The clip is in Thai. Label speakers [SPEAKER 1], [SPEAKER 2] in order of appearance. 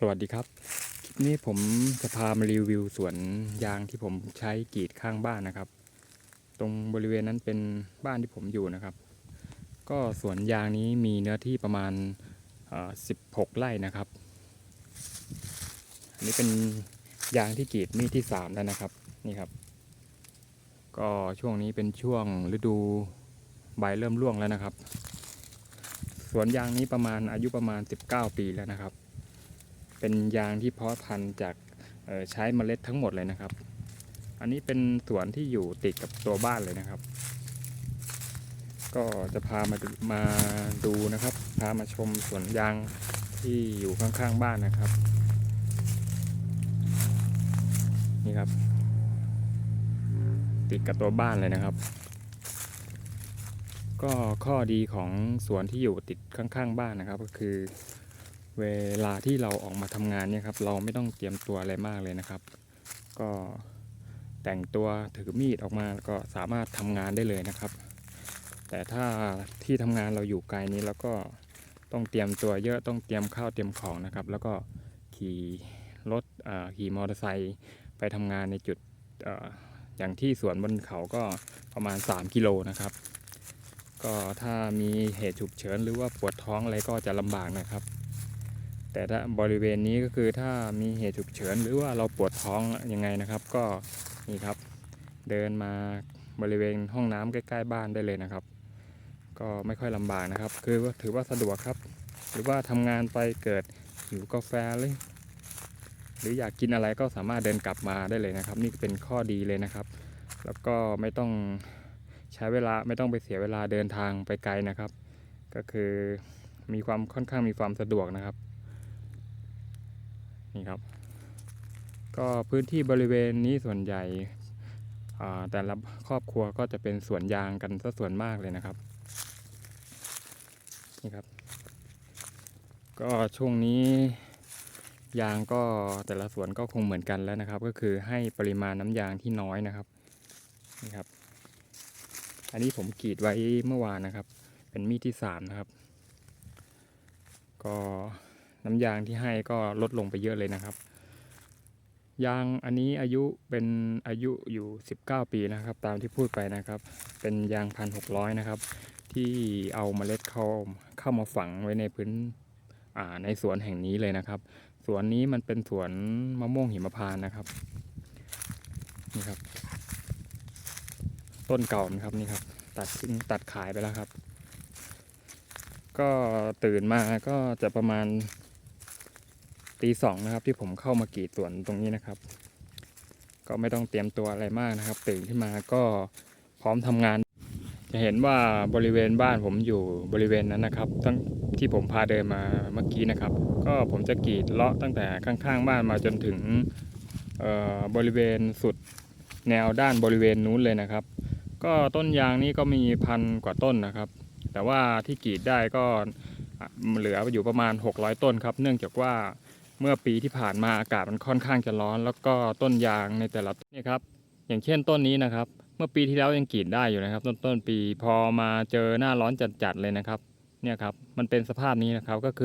[SPEAKER 1] สวัสดีครับ คลิปนี้ผมจะพามารีวิวสวนยางที่ผมใช้กรีดข้างบ้านนะครับ ตรงบริเวณนั้นเป็นบ้านที่ผมอยู่นะครับ ก็สวนยางนี้มีเนื้อที่ประมาณ 16 ไร่นะครับ อันนี้เป็นยางที่กรีดมีดที่ 3 แล้วนะครับนี่ครับ ก็ช่วงนี้เป็นช่วงฤดูใบเริ่มร่วงแล้วนะครับ สวนยางนี้ประมาณอายุประมาณ 19 ปีแล้วนะครับ เป็นยางที่เพาะพันธุ์จากใช้เมล็ดทั้งหมดเลยนะครับ อันนี้เป็นสวนที่อยู่ติดกับตัวบ้านเลยนะครับ ก็จะพามามาดูนะครับ พามาชมสวนยางที่อยู่ข้างๆบ้านนะครับ นี่ครับ ติดกับตัวบ้านเลยนะครับ ก็ข้อดีของสวนที่อยู่ติดข้างๆบ้านนะครับ ก็คือ เวลาที่เราออกมาทำงานเนี่ยครับเราไม่ต้องเตรียมตัวอะไรมากเลยนะครับ ก็แต่งตัวถือมีดออกมาก็สามารถทำงานได้เลยนะครับ แต่ถ้าที่ทำงานเราอยู่ไกลนี้แล้วก็ต้องเตรียมตัวเยอะต้องเตรียมข้าวเตรียมของนะครับ แล้วก็ขี่รถขี่มอเตอร์ไซค์ไปทำงานในจุดอออย่างที่สวนบนเขาก็ประมาณ 3 กิโลนะครับ ก็ถ้ามีเหตุฉุกเฉินหรือว่าปวดท้องอะไรก็จะลำบากนะครับ แต่ถ้าบริเวณนี้ก็คือถ้ามีเหตุฉุกเฉินหรือว่าเราปวดท้องยังไงนะครับ ก็นี่ครับ เดินมาบริเวณห้องน้ำใกล้ ๆ บ้านได้เลยนะครับ ก็ไม่ค่อยลำบากนะครับ คือว่าถือว่าสะดวกครับ หรือว่าทำงานไปเกิดหิวกาแฟเลยหรืออยากกินอะไรก็สามารถเดินกลับมาได้เลยนะครับ นี่เป็นข้อดีเลยนะครับ แล้วก็ไม่ต้องใช้เวลาไม่ต้องไปเสียเวลาเดินทางไปไกลนะครับ ก็คือมีความค่อนข้างมีความสะดวกนะครับ นี่ครับ ก็พื้นที่บริเวณนี้ส่วนใหญ่แต่ละครอบครัวก็จะเป็นสวนยางกันซะส่วนมากเลยนะครับ นี่ครับ ก็ช่วงนี้ยางก็แต่ละสวนก็คงเหมือนกันแล้วนะครับ ก็คือให้ปริมาณน้ำยางที่น้อยนะครับนี่ครับ อันนี้ผมกรีดไว้เมื่อวานนะครับ เป็นมีดที่สามนะครับ ก็ น้ำยางที่ให้ก็ลดลงไปเยอะเลยนะครับ ยางอันนี้อายุเป็นอายุอยู่ 19 ปีนะครับ ตามที่พูดไปนะครับ เป็นยางพันหกร้อยนะครับ ที่เอาเมล็ดเข้าเข้ามาฝังไว้ในพื้นอ่าในสวนแห่งนี้เลยนะครับ สวนนี้มันเป็นสวนมะม่วงหิมพานต์นะครับนี่ครับ ต้นเก่านะครับนี่ครับ ตัดตัดขายไปแล้วครับ ก็ตื่นมาก็จะประมาณ ตีสองนะครับ ที่ผมเข้ามากรีดสวนตรงนี้นะครับ ก็ไม่ต้องเตรียมตัวอะไรมากนะครับ ตื่นขึ้นมาก็พร้อมทำงาน จะเห็นว่าบริเวณบ้านผมอยู่บริเวณนั้นนะครับ ตั้งที่ผมพาเดินมาเมื่อกี้นะครับ ก็ผมจะกรีดเลาะตั้งแต่ข้างๆบ้านมาจนถึงบริเวณสุดแนวด้านบริเวณนู้นเลยนะครับ ก็ต้นยางนี่ก็มีพันกว่าต้นนะครับ แต่ว่าที่กรีดได้ก็เหลืออยู่ประมาณ 600 ต้นครับ เนื่องจากว่า เมื่อปีที่ผ่านมาอากาศมันค่อนข้างจะร้อน แล้วก็ต้นยางในแต่ละต้นนี่ครับ อย่างเช่นต้นนี้นะครับ เมื่อปีที่แล้วยังกรีดได้อยู่นะครับ ต้นต้นปีพอมาเจอหน้าร้อนจัดๆเลยนะครับ เนี่ยครับมันเป็นสภาพนี้นะครับก็คือ